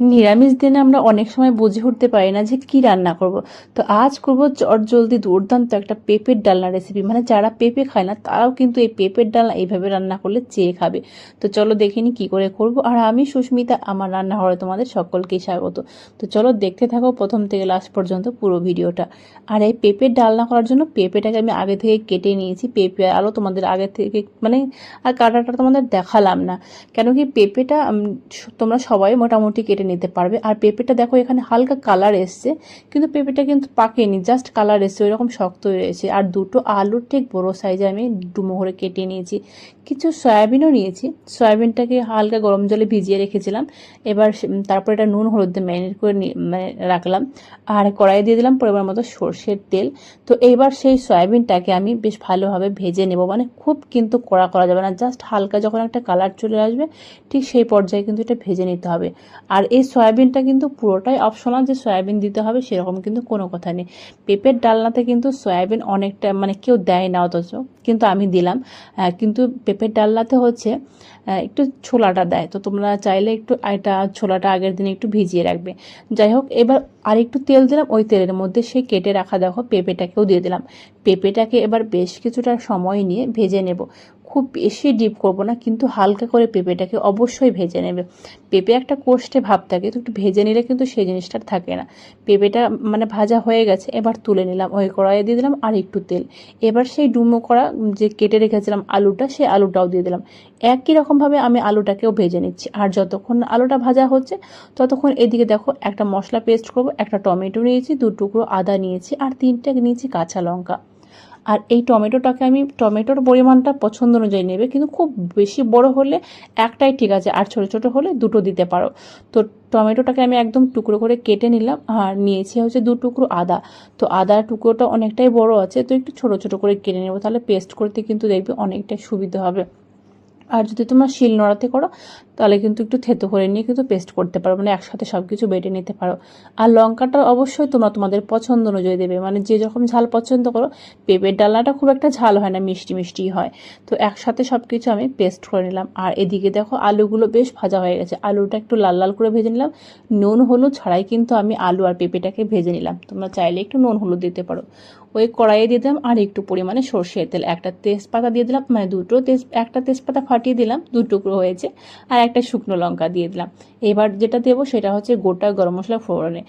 নিরামিষ দিনে আমরা অনেক সময় বুঝে উঠতে পারি না যে কি রান্না করব। তো আজ করব চট জলদি দুর্দান্ত একটা পেঁপের ডালনা রেসিপি মানে যারা পেঁপে খায় না, তারাও কিন্তু এই পেঁপের ডালনা এইভাবে রান্না করলে চেয়ে খাবে। তো চলো দেখিনি কী করে করব। আর আমি সুস্মিতা, আমার রান্না রান্নাঘরে তোমাদের সকলকেই স্বাগত। তো চলো দেখতে থাকো প্রথম থেকে লাস্ট পর্যন্ত পুরো ভিডিওটা। আর এই পেঁপের ডালনা করার জন্য পেঁপেটাকে আমি আগে থেকে কেটে নিয়েছি। পেঁপে আরও তোমাদের আগে থেকে মানে আর কাটাটা তোমাদের দেখালাম না। কেন কি পেঁপেটা তোমরা সবাই মোটামুটি কেটে নিতে পারবে। আর পেঁপেটা দেখো, এখানে হালকা কালার এসছে, কিন্তু পেঁপেটা কিন্তু পাকেনি জাস্ট কালার এসছে, ওইরকম শক্ত রয়েছে আর দুটো আলুর ঠিক বড় সাইজে আমি ডুমো করে কেটে নিয়েছি। কিছু সয়াবিনও নিয়েছি। সয়াবিনটাকে হালকা গরম জলে ভিজিয়ে রেখেছিলাম। এবার তারপর এটা নুন হলুদ দিয়ে ম্যারিনেট করে মানে রাখলাম। আর কড়াইয়ে দিয়ে দিলাম পরিমাণ মতো সর্ষের তেল। তো এইবার সেই সয়াবিনটাকে আমি বেশ ভালোভাবে ভেজে নেব। মানে খুব কিন্তু কড়া করা যাবে না। জাস্ট হালকা যখন একটা কালার চলে আসবে, ঠিক সেই পর্যায়ে কিন্তু এটা ভেজে নিতে হবে। আর এই সয়াবিনটা কিন্তু পুরোটাই অপশনাল যে সয়াবিন দিতে হবে সেরকম কিন্তু কোনো কথা নেই। পেঁপের ডালনাতে কিন্তু সয়াবিন অনেকটা মানে কেউ দেয় না অথচ, কিন্তু আমি দিলাম। কিন্তু পেঁপের ডালনাতে হচ্ছে একটু ছোলাটা দেয়। তো তোমরা চাইলে একটু এটা ছোলাটা আগের দিনে একটু ভিজিয়ে রাখবে। যাই হোক, এবার আর একটু তেল দিলাম। ওই তেলের মধ্যে সেই কেটে রাখা দেখো, পেঁপেটাকেও দিয়ে দিলাম। পেঁপেটাকে এবার বেশ কিছুটা সময় নিয়ে ভেজে নেব। খুব বেশি ডিপ করব না, কিন্তু হালকা করে পেঁপেটাকে অবশ্যই ভেজে নেবে। পেঁপে একটা কোষ্ঠে ভাব থাকে, তো একটু ভেজে নিলে কিন্তু সেই জিনিসটা থাকে না। পেঁপেটা মানে ভাজা হয়ে গেছে, এবার তুলে নিলাম, ওই কড়াইয়ে দিয়ে দিলাম আর একটু তেল। এবার সেই ডুমো করা যে কেটে রেখেছিলাম আলুটা, সেই আলুটাও দিয়ে দিলাম। একই রকমভাবে আমি আলুটাকেও ভেজে নিচ্ছি, আর যতক্ষণ আলুটা ভাজা হচ্ছে, ততক্ষণ এদিকে দেখো একটা মশলা পেস্ট করব, একটা টমেটো নিয়েছি, দু টুকরো আদা নিয়েছি, আর তিনটে নিয়েছি কাঁচা লঙ্কা। আর এই টমেটোটাকে আমি, টমেটোর পরিমাণটা পছন্দ অনুযায়ী নেবে, কিন্তু খুব বেশি বড় হলে একটাই ঠিক আছে, আর ছোট ছোট হলে দুটো দিতে পারো। তো টমেটোটাকে আমি একদম টুকরো করে কেটে নিলাম, আর নিয়েছি হচ্ছে দু টুকরো আদা। তো আদার টুকরোটা অনেকটাই বড় আছে, তো একটু ছোট ছোট করে কেটে নেব, তাহলে পেস্ট করতে কিন্তু দেখবে অনেকটাই সুবিধা হবে। আর যদি তোমরা শিল নোড়াতে করো, তাহলে কিন্তু একটু থেতো করে নিয়ে কিন্তু পেস্ট করতে পারো মানে একসাথে সব কিছু বেটে নিতে পারো। আর লঙ্কাটা অবশ্যই তোমরা তোমাদের পছন্দ অনুযায়ী দেবে মানে যে যখন ঝাল পছন্দ করো, পেঁপের ডালনাটা খুব একটা ঝাল হয় না, মিষ্টি মিষ্টি হয়। তো একসাথে সব কিছু আমি পেস্ট করে নিলাম। আর এদিকে দেখো আলুগুলো বেশ ভাজা হয়ে গেছে, আলুটা একটু লাল লাল করে ভেজে নিলাম। নুন হলুদ ছাড়াই কিন্তু আমি আলু আর পেঁপেটাকে ভেজে নিলাম, তোমরা চাইলে একটু নুন হলুদ দিতে পারো। ওই কড়াইয়ে দিয়ে দিলাম আর একটু পরিমাণে সর্ষের তেল। একটা তেজপাতা দিয়ে দিলাম মানে দুটো তেজ, একটা তেজপাতা ফাটিয়ে দিলাম, দু টুকরো হয়েছে, আর একটা শুকনো লঙ্কা দিয়ে দিলাম। এবার যেটা দেবো সেটা হচ্ছে গোটা গরম মশলা ফোড়নে।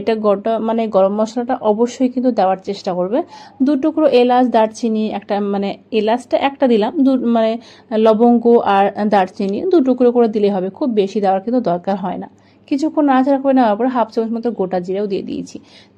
এটা গোটা মানে গরম মশলাটা অবশ্যই কিন্তু দেওয়ার চেষ্টা করবে। দু টুকরো এলাচ, দারচিনি, একটা মানে এলাচটা একটা দিলাম, দু মানে লবঙ্গ আর দারচিনি দু টুকরো করে দিলে হবে, খুব বেশি দেওয়ার কিন্তু দরকার হয় না। কিছুক্ষণ নাড়াচাড়া করে নেওয়ার পর হাফ চামচ মতো গোটা জিরেও দিয়ে দিয়েছি।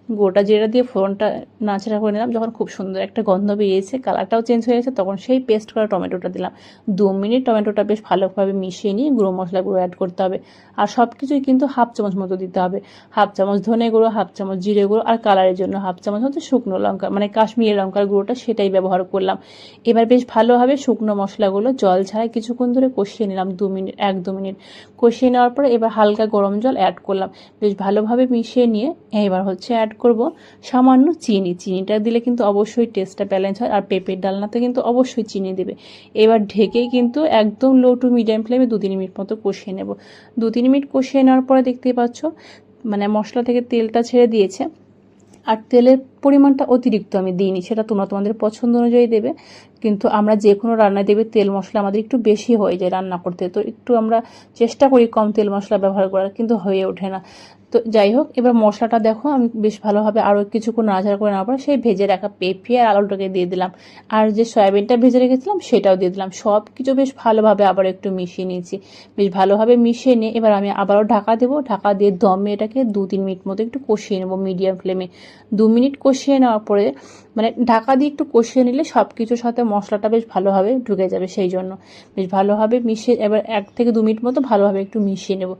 গোটা জিরা দিয়ে ফোড়নটা নাড়াচাড়া করে নিলাম। যখন খুব সুন্দর একটা গন্ধ বেরিয়েছে, কালারটাও চেঞ্জ হয়ে গেছে, তখন সেই পেস্ট করা টমেটোটা দিলাম। দু মিনিট টমেটোটা বেশ ভালোভাবে মিশিয়ে নিয়ে গুঁড়ো মশলা গুঁড়ো অ্যাড করতে হবে। আর সব কিছুই কিন্তু হাফ চামচ মতো দিতে হবে। হাফ চামচ ধনে গুঁড়ো, হাফ চামচ জিরে গুঁড়ো আর কালারের জন্য হাফ চামচ হচ্ছে শুকনো লঙ্কা মানে কাশ্মীরি লঙ্কার গুঁড়োটা সেটাই ব্যবহার করলাম। এবার বেশ ভালোভাবে শুকনো মশলাগুলো জল ছাড়াই কিছুক্ষণ ধরে কষিয়ে নিলাম দু মিনিট, এক দু মিনিট। কষিয়ে নেওয়ার পরে এবার হালকা গরম জল অ্যাড করলাম। বেশ ভালোভাবে মিশিয়ে নিয়ে এবার হচ্ছে অ্যাড করব। সামান্য চিনি, চিনিটা দিলে কিন্তু অবশ্যই টেস্টটা ব্যালেন্স হয়, আর পেঁপের ডালনাতে কিন্তু অবশ্যই চিনি দেবে। এবার ঢেকেই কিন্তু একদম লো টু মিডিয়াম ফ্লেমে দু তিন মিনিট মতো কষিয়ে নেব। দু তিন মিনিট কষিয়ে নেওয়ার পরে দেখতেই পাচ্ছ মানে মশলা থেকে তেলটা ছেড়ে দিয়েছে, আর তেলের পরিমাণটা অতিরিক্ত আমি দিইনি, সেটা তোমরা তোমাদের পছন্দ অনুযায়ী দেবে। কিন্তু আমরা যে কোনো রান্নায় দেবে, তেল মশলা আমাদের একটু বেশি হয়ে যায় রান্না করতে, তো একটু আমরা চেষ্টা করি কম তেল মশলা ব্যবহার করার, কিন্তু হয়ে ওঠে না। তো যাই হোক, এবার মশলাটা দেখো, আমি বেশ ভালোভাবে আরও কিছুক্ষণ নাড়াচাড়া করে নেওয়ার পর সেই ভেজে রাখা পেঁপে আর আলুটাকে দিয়ে দিলাম। আর যে সয়াবিনটা ভেজে রেখেছিলাম, সেটাও দিয়ে দিলাম। সব কিছু বেশ ভালোভাবে আবার একটু মিশিয়ে নিয়েছি। বেশ ভালোভাবে মিশিয়ে নিয়ে এবার আমি আবারও ঢাকা দেবো। ঢাকা দিয়ে দমে এটাকে দু তিন মিনিট মতো একটু কষিয়ে নেব মিডিয়াম ফ্লেমে। দু মিনিট কষিয়ে নেওয়ার পরে মানে ঢাকা দিয়ে একটু কষিয়ে নিলে সব কিছুর সাথে মশলাটা বেশ ভালোভাবে ঢুকে যাবে সেই জন্য। বেশ ভালোভাবে মিশিয়ে, এবার এক থেকে দু মিনিট মতো ভালোভাবে একটু মিশিয়ে নেব।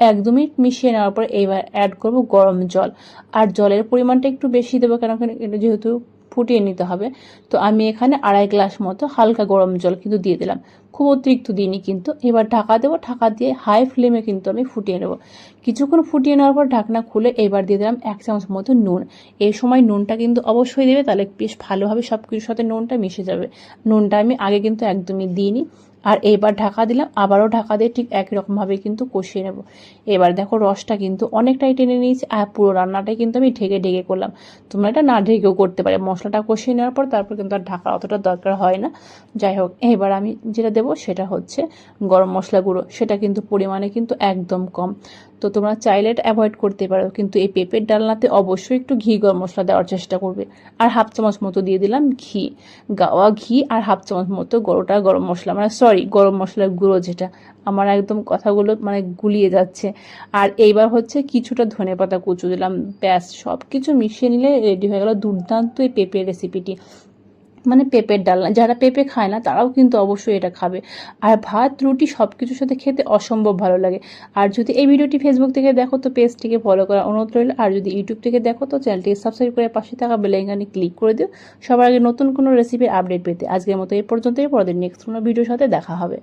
এক দু মিনিট মিশিয়ে নেওয়ার পর এইবার অ্যাড করব গরম জল। আর জলের পরিমাণটা একটু বেশি দেবো কেন যেহেতু ফুটিয়ে নিতে হবে। তো আমি এখানে আড়াই গ্লাস মতো হালকা গরম জল কিন্তু দিয়ে দিলাম। খুব অতিরিক্ত দিইনি কিন্তু। এবার ঢাকা দেবো। ঢাকা দিয়ে হাই ফ্লেমে কিন্তু আমি ফুটিয়ে নেব। কিছুক্ষণ ফুটিয়ে নেওয়ার পর ঢাকনা খুলে এবার দিয়ে দিলাম এক চামচ মতো নুন। এই সময় নুনটা কিন্তু অবশ্যই দেবে। তাহলে বেশ ভালোভাবে সব কিছুর সাথে নুনটা মিশে যাবে। নুনটা আমি আগে কিন্তু একদমই দিইনি। আর এবার ঢাকা দিলাম, আবারও ঢাকা দিয়ে ঠিক একই রকমভাবে কিন্তু কষিয়ে নেব। এবার দেখো রসটা কিন্তু অনেকটাই টেনে নিয়েছি আর পুরো রান্নাটাই কিন্তু আমি ঢেকে ঢেকে করলাম। তোমরা এটা না ঢেকেও করতে পারে, মশলাটা কষিয়ে নেওয়ার পর তারপর কিন্তু আর ঢাকা অতটা দরকার হয় না। যাই হোক, এবার আমি যেটা দেবো সেটা হচ্ছে গরম মশলা গুঁড়ো, সেটা কিন্তু পরিমাণে কিন্তু একদম কম। তো তোমরা চাইলে এটা অ্যাভয়েড করতে পারো। কিন্তু এই পেঁপের ডালনাতে অবশ্যই একটু ঘি, গরম মশলা দেওয়ার চেষ্টা করবে। আর হাফ চামচ মতো দিয়ে দিলাম ঘি। গাওয়া ঘি আর হাফ চামচ মতো গরোটা গরম মশলা। মানে সরি গরম মশলার গুঁড়ো যেটা। আমার একদম কথাগুলো মানে গুলিয়ে যাচ্ছে। আর এইবার হচ্ছে কিছুটা ধনে পাতা কুচু দিলাম। ব্যাস সব কিছু মিশিয়ে নিলে রেডি হয়ে গেল দুর্দান্ত এই পেঁপের রেসিপিটি মানে পেঁপের ডালনা যারা পেঁপে খায় না, তারাও কিন্তু অবশ্যই এটা খাবে। আর ভাত, রুটি সব কিছুর সাথে খেতে অসম্ভব ভালো লাগে। আর যদি এই ভিডিওটি ফেসবুক থেকে দেখো, তো পেজটিকে ফলো করা অনুরোধ রইল। আর যদি ইউটিউব থেকে দেখো, তো চ্যানেলটিকে সাবস্ক্রাইব করে পাশে থাকা বেলাইকানে ক্লিক করে দিও। সবার আগে নতুন কোনো রেসিপির আপডেট পেতে আজকের মতো এই পর্যন্তই। পরের নেক্সট কোনো ভিডিওর সাথে দেখা হবে।